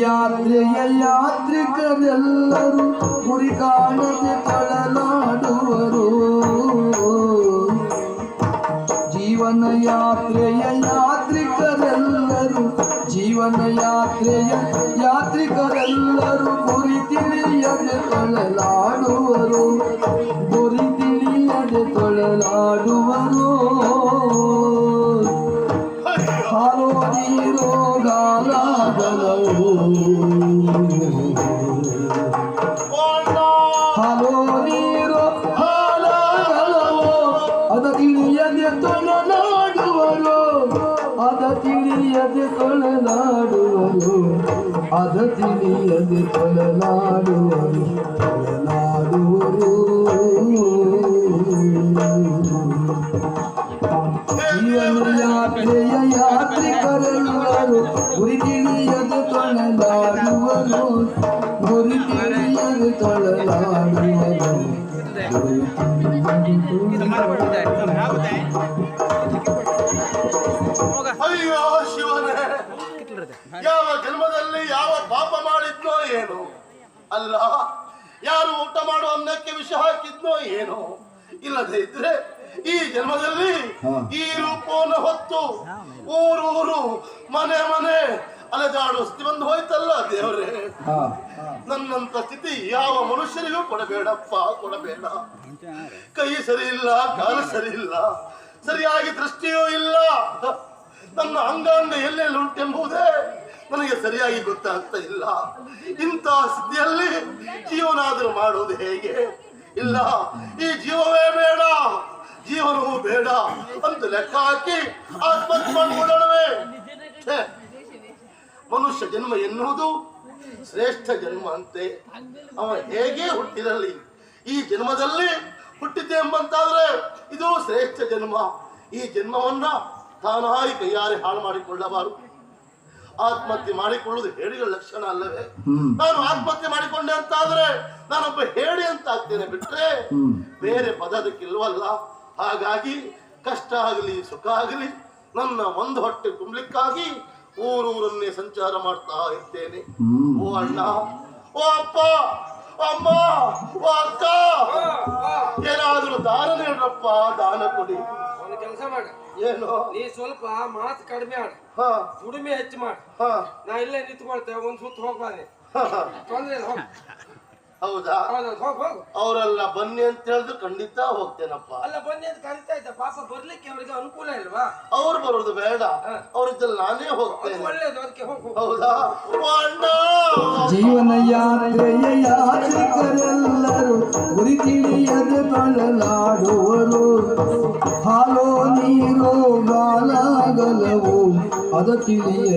ಯಾತ್ರೆಯ ಯಾತ್ರಿಕರೆಲ್ಲರೂ ಗುರಿ ಕಾಣದೆ ತಳಲಾಡುವರು. ಜೀವನ ಯಾತ್ರೆಯ ಯಾತ್ರಿಕರೆಲ್ಲರೂ ಜೀವನ ಯಾತ್ರೆಯ ಹಾರೋ ನೀರೋ ಹಾಲಾಗಲವು ಅದ ತಿಳಿಯದೆ ತೊಳಲಾಡುವರು ಅದ ತಿಳಿಯದೆ ತೊಳಲಾಡುವರು ಅದ ತಿಳಿಯದೆ ತೊಳಲಾಡುವರು ತೊಳಲಾಡುವರು ಜೀವನ ಯಾತ್ರೆಯ ಯಾತ್ರಿಕರೆಲ್ಲರೂ ಗುರಿ ತಿಳಿಯದೆ ತೊಳಲಾಡುವರು ಅಯ್ಯೋ ಶಿವನೇ ಯಾವ ಜನ್ಮದಲ್ಲಿ ಯಾವ ಪಾಪ ಮಾಡಿದ್ನೋ ಏನು? ಅಲ್ಲ ಯಾರು ಊಟ ಮಾಡೋ ಅನ್ನಕ್ಕೆ ವಿಷ ಹಾಕಿದ್ನೋ ಏನು? ಇಲ್ಲದೆ ಇದ್ರೆ ಈ ಜನ್ಮದಲ್ಲಿ ಈ ರೂಪವನ್ನು ಹೊತ್ತು ಊರೂರು ಮನೆ ಮನೆ ಅಲೆದಾಡುವ ಸ್ಥಿತಿ ಬಂದು ಹೋಯ್ತಲ್ಲ ದೇವರೇ ನನ್ನಂತ ಸ್ಥಿತಿ ಯಾವ ಮನುಷ್ಯರಿಗೂ ಕೊಡಬೇಡಪ್ಪ ಕೊಡಬೇಡ. ಕೈ ಸರಿ ಇಲ್ಲ ಕಾಲು ಸರಿ ಇಲ್ಲ ಸರಿಯಾಗಿ ದೃಷ್ಟಿಯೂ ಇಲ್ಲ. ನನ್ನ ಅಂಗಾಂಗ ಎಲ್ಲೆಲ್ಲಿ ಉಂಟೆಂಬುದೇ ನನಗೆ ಸರಿಯಾಗಿ ಗೊತ್ತಾಗ್ತಾ ಇಲ್ಲ. ಇಂಥ ಸ್ಥಿತಿಯಲ್ಲಿ ಜೀವನಾದರೂ ಮಾಡುವುದು ಹೇಗೆ? ಇಲ್ಲ ಈ ಜೀವವೇ ಬೇಡ ಜೀವನವೂ ಬೇಡ ಅಂತ ಲೆಕ್ಕ ಹಾಕಿ ಆತ್ಮಹತ್ಯೆ ಮಾಡಿಕೊಳ್ಳೋಣವೇ ಛೇ, ಮನುಷ್ಯ ಜನ್ಮ ಎನ್ನುವುದು ಶ್ರೇಷ್ಠ ಜನ್ಮ ಅಂತೆ. ಅವ ಹೇಗೆ ಹುಟ್ಟಿರಲಿ ಈ ಜನ್ಮದಲ್ಲಿ ಹುಟ್ಟಿದೆ ಎಂಬಂತಾದ್ರೆ ಇದು ಶ್ರೇಷ್ಠ ಜನ್ಮ. ಈ ಜನ್ಮವನ್ನ ತಾನಾಗಿ ಕೈಯಾರೆ ಹಾಳು ಮಾಡಿಕೊಳ್ಳಬಾರದು. ಆತ್ಮಹತ್ಯೆ ಮಾಡಿಕೊಳ್ಳುವುದು ಹೇಳಿಗಳ ಲಕ್ಷಣ ಅಲ್ಲವೇ? ನಾನು ಆತ್ಮಹತ್ಯೆ ಮಾಡಿಕೊಂಡೆ ಅಂತ ಆದ್ರೆ ನಾನೊಬ್ಬ ಹೇಳಿ ಅಂತ ಆಗ್ತೇನೆ ಬಿಟ್ರೆ ಬೇರೆ ಪದ ಅದಕ್ಕಿಲ್ವಲ್ಲ ಹಾಗಾಗಿ ಕಷ್ಟ ಆಗಲಿ ಸುಖ ಆಗಲಿ ನನ್ನ ಒಂದು ಹೊಟ್ಟೆ ತುಂಬಲಿಕ್ಕಾಗಿ ಊರೂರನ್ನೇ ಸಂಚಾರ ಮಾಡ್ತಾ ಇರ್ತೇನೆ. ಓ ಅಣ್ಣ ಓ ಅಪ್ಪ ಅಮ್ಮ ಓ ಅಕ್ಕ. ಏನಾದ್ರೂ ದಾನ ನೀಡ್ರಪ್ಪ ದಾನ ಕೊಡಿ. ಒಂದು ಕೆಲಸ ಮಾಡ. ಏನು? ನೀ ಸ್ವಲ್ಪ ಮಾತು ಕಡಿಮೆ ಆಡ. ಹ. ದುಡಿಮೆ ಹೆಚ್ಚು ಮಾಡ. ಹ. ನಾ ಇಲ್ಲೇ ನಿಂತ್ಕೊಳ್ತೇವೆ ಒಂದ್ ಸುತ್ತ ಹೋಗ್ಬಾನೆ ಹ, ಹ. ತೊಂದ್ರೆ ಇಲ್ಲ ಹೋಗ್. ಹೌದಾ? ಹೌದೌದು ಹೋಗ್ ಹೋಗು. ಅವರೆಲ್ಲ ಬನ್ನಿ ಅಂತ ಹೇಳಿದ್ರು ಖಂಡಿತ ಹೋಗ್ತೇನಪ್ಪ. ಅಲ್ಲ ಬನ್ನಿ ಅಂತ ಕರಿತಾ ಇದ್ದ. ಪಾಪ ಬರ್ಲಿಕ್ಕೆ ಅವರಿಗೆ ಅನುಕೂಲ ಇಲ್ವಾ? ಅವ್ರು ಬರೋದು ಬೇಡ. ಅವ್ರಿದ್ದಲ್ಲಿ ನಾನೇ ಹೋಗ್ತೇನೆ. ಒಳ್ಳೇದು ಅದಕ್ಕೆ ಹೌದಾ? ಓ ಅಣ್ಣ ಜೀವನ ಯಾತ್ರೆಯ ಯಾತ್ರಿಕರೆಲ್ಲರೂ ಗುರಿ ತಿಳಿಯದೆ ತೊಳಲಾಡುವರು. ಹಾಲೋ ನೀರೋ ಗಾಲಾಗಲವು. ಅದ ತಿಳಿಯ